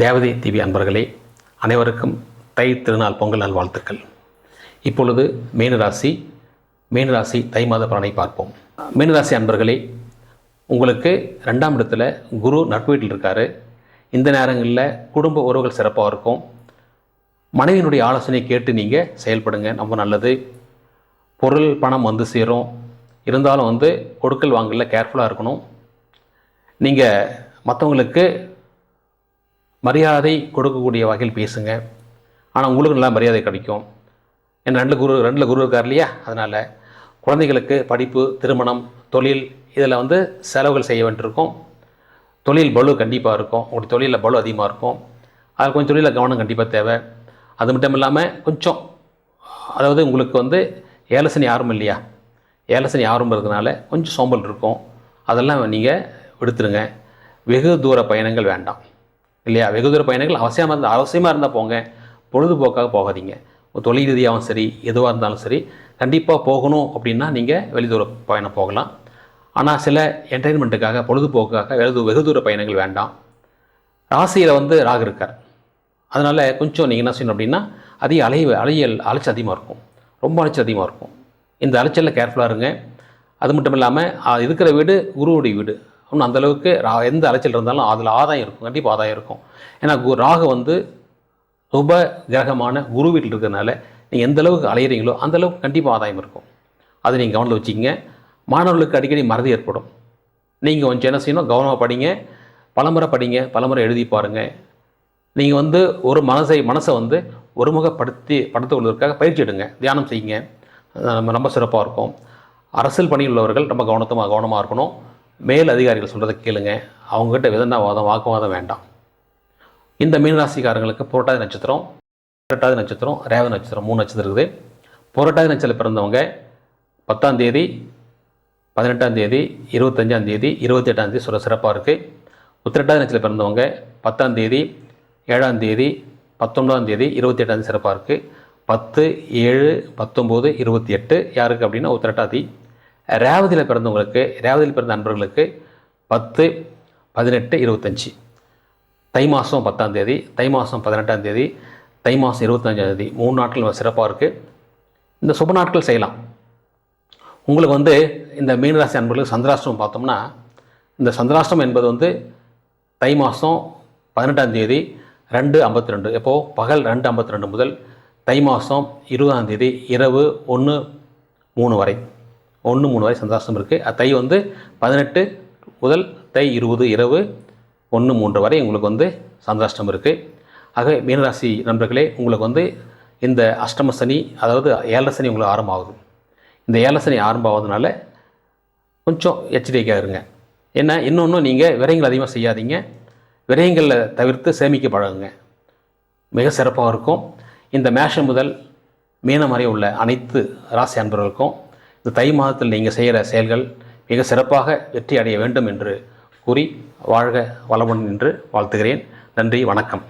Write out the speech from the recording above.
தேவதை டிவி அன்பர்களே அனைவருக்கும் தை திருநாள் பொங்கல் நல்வாழ்த்துக்கள். இப்பொழுது மீனராசி மீனராசி தை மாத பலனை பார்ப்போம். மீனராசி அன்பர்களே உங்களுக்கு ரெண்டாம் இடத்துல குரு நட்பு வீட்டில் இருக்கார். இந்த நேரங்களில் குடும்ப உறவுகள் சிறப்பாக இருக்கும். மனைவியினுடைய ஆலோசனை கேட்டு நீங்கள் செயல்படுங்க ரொம்ப நல்லது. பொருள் பணம் வந்து சேரும். இருந்தாலும் வந்து கொடுக்கல் வாங்கல கேர்ஃபுல்லாக இருக்கணும். நீங்கள் மற்றவங்களுக்கு மரியாதை கொடுக்கக்கூடிய வகையில் பேசுங்க. ஆனால் உங்களுக்கு நல்லா மரியாதை கிடைக்கும். ஏன்னா ரெண்டு குரு ரெண்டில் குரு இருக்கார் இல்லையா? அதனால் குழந்தைகளுக்கு படிப்பு திருமணம் தொழில் இதில் வந்து செலவுகள் செய்ய வேண்டியிருக்கும். தொழில் பலு கண்டிப்பாக இருக்கும். உங்களுடைய தொழிலில் பலு அதிகமாக இருக்கும். அதில் கொஞ்சம் தொழிலில் கவனம் கண்டிப்பாக தேவை. அது மட்டும் இல்லாமல் கொஞ்சம் அதாவது உங்களுக்கு வந்து ஏலசனி யாரும் இல்லையா? ஏலசனி யாரும் இருக்கிறதுனால கொஞ்சம் சோம்பல் இருக்கும். அதெல்லாம் நீங்கள் விடுத்துருங்க. வெகு தூர பயணங்கள் வேண்டாம். இல்லையா? வெகு தூர பயணங்கள் அவசியமாக இருந்தால் அவசியமாக இருந்தால் போங்க. பொழுதுபோக்காக போகாதீங்க. தொழில் ரீதியாகவும் சரி எதுவாக இருந்தாலும் சரி கண்டிப்பாக போகணும் அப்படின்னா நீங்கள் வெளிதூர பயணம் போகலாம். ஆனால் சில என்டர்டைன்மெண்ட்டுக்காக பொழுதுபோக்குக்காக வெகு வெகு தூர பயணங்கள் வேண்டாம். ராசியில் வந்து ராகு இருக்கார். அதனால் கொஞ்சம் நீங்கள் என்ன செய்யணும் அப்படின்னா அதிக அலை அலையல் அலைச்சல் அதிகமாக இருக்கும். ரொம்ப அலைச்சல் அதிகமாக இருக்கும். இந்த அலைச்சலில் கேர்ஃபுல்லாக இருங்க. அது மட்டும் இல்லாமல் இருக்கிற வீடு குருவுடைய வீடு. இன்னும் அந்தளவுக்கு ரா எந்த அலைச்சல் இருந்தாலும் அதில் ஆதாயம் இருக்கும் கண்டிப்பாக ஆதாயம் இருக்கும். ஏன்னா கு ராகு வந்து உப கிரகமான குரு வீட்டில் இருக்கிறதுனால நீங்கள் எந்த அளவுக்கு அலையிறீங்களோ அந்தளவுக்கு கண்டிப்பாக ஆதாயம் இருக்கும். அதை நீங்கள் கவனத்தில் வச்சுக்கிங்க. மாணவர்களுக்கு அடிக்கடி மறதி ஏற்படும். நீங்கள் கொஞ்சம் என்ன செய்யணும்? கவனமாக படிங்க. பலமுறை படிங்க. பலமுறை எழுதி பாருங்கள் நீங்கள் வந்து ஒரு மனசை மனசை வந்து ஒருமுகப்படுத்தி படுத்து கொள்வதற்காக பயிற்சி எடுங்க. தியானம் செய்யுங்க. நம்ம ரொம்ப சிறப்பாக இருக்கும். அரசியல் பணியில் உள்ளவர்கள் ரொம்ப கவனத்தமாக கவனமாக இருக்கணும். மேல் அதிகாரிகள் சொல்கிறத கேளுங்க. அவங்ககிட்ட விதண்டாவாதம் வாக்குவாதம் வேண்டாம். இந்த மீனராசிக்காரங்களுக்கு புரட்டாதி நட்சத்திரம் புரட்டாதி நட்சத்திரம் ரேவ நட்சத்திரம் மூணு நட்சத்திரம் இருக்குது. புரட்டாதி நட்சத்திரம் பிறந்தவங்க பத்தாம் தேதி பதினெட்டாம் தேதி இருபத்தஞ்சாம் தேதி இருபத்தி எட்டாம் தேதி சொல்ல சிறப்பாக இருக்குது உத்திரட்டாதி நட்சத்திரம் பிறந்தவங்க பத்தாம் தேதி ஏழாம் தேதி பத்தொன்பதாம் தேதி இருபத்தி எட்டாம் தேதி சிறப்பாக இருக்குது பத்து ஏழு பத்தொம்போது இருபத்தி எட்டு யாருக்கு அப்படின்னா உத்திரட்டாதி ரேவதியில் பிறந்தவங்களுக்கு ரேவதியில் பிறந்த நண்பர்களுக்கு பத்து பதினெட்டு இருபத்தஞ்சி. தை மாதம் பத்தாம் தேதி தை மாதம் பதினெட்டாம் தேதி தை மாதம் இருபத்தஞ்சாம் தேதி. மூணு நாட்கள் சிறப்பாக இருக்குது இந்த சுப நாட்கள் செய்யலாம். உங்களுக்கு வந்து இந்த மீனராசி அன்பர்களுக்கு சந்திராஷ்டிரம் பார்த்தோம்னா இந்த சந்திராஷ்டிரம் என்பது வந்து தை மாதம் பதினெட்டாம் தேதி ரெண்டு ஐம்பத்தி ரெண்டு எப்போது பகல் ரெண்டு ஐம்பத்தி ரெண்டு முதல் தை மாதம் இருபதாம் தேதி இரவு ஒன்று மூணு வரை. ஒன்று மூணு வரை சந்திராஷ்டமம் இருக்குது தை வந்து பதினெட்டு முதல் தை இருபது இரவு ஒன்று மூன்று வரை உங்களுக்கு வந்து சந்திராஷ்டம் இருக்குது ஆக மீனராசி நண்பர்களே உங்களுக்கு வந்து இந்த அஷ்டம சனி அதாவது ஏழரை சனி உங்களுக்கு ஆரம்பமாகுது. இந்த ஏழரை சனி ஆரம்பமாவதுனால கொஞ்சம் எச்சரிக்கையாக இருங்க. ஏன்னா இன்னொன்று நீங்கள் விரயங்கள் அதிகமாக செய்யாதீங்க. விரயங்களில் தவிர்த்து சேமிக்க பழகுங்க. மிக சிறப்பாக இருக்கும். இந்த மேஷம் முதல் மீனம் வரை உள்ள அனைத்து ராசி அன்பர்களுக்கும் இந்த தை மாதத்தில் நீங்கள் செய்கிற செயல்கள் மிக சிறப்பாக வெற்றி அடைய வேண்டும் என்று கூறி வாழ்க வளமுடன் என்று வாழ்த்துகிறேன். நன்றி வணக்கம்.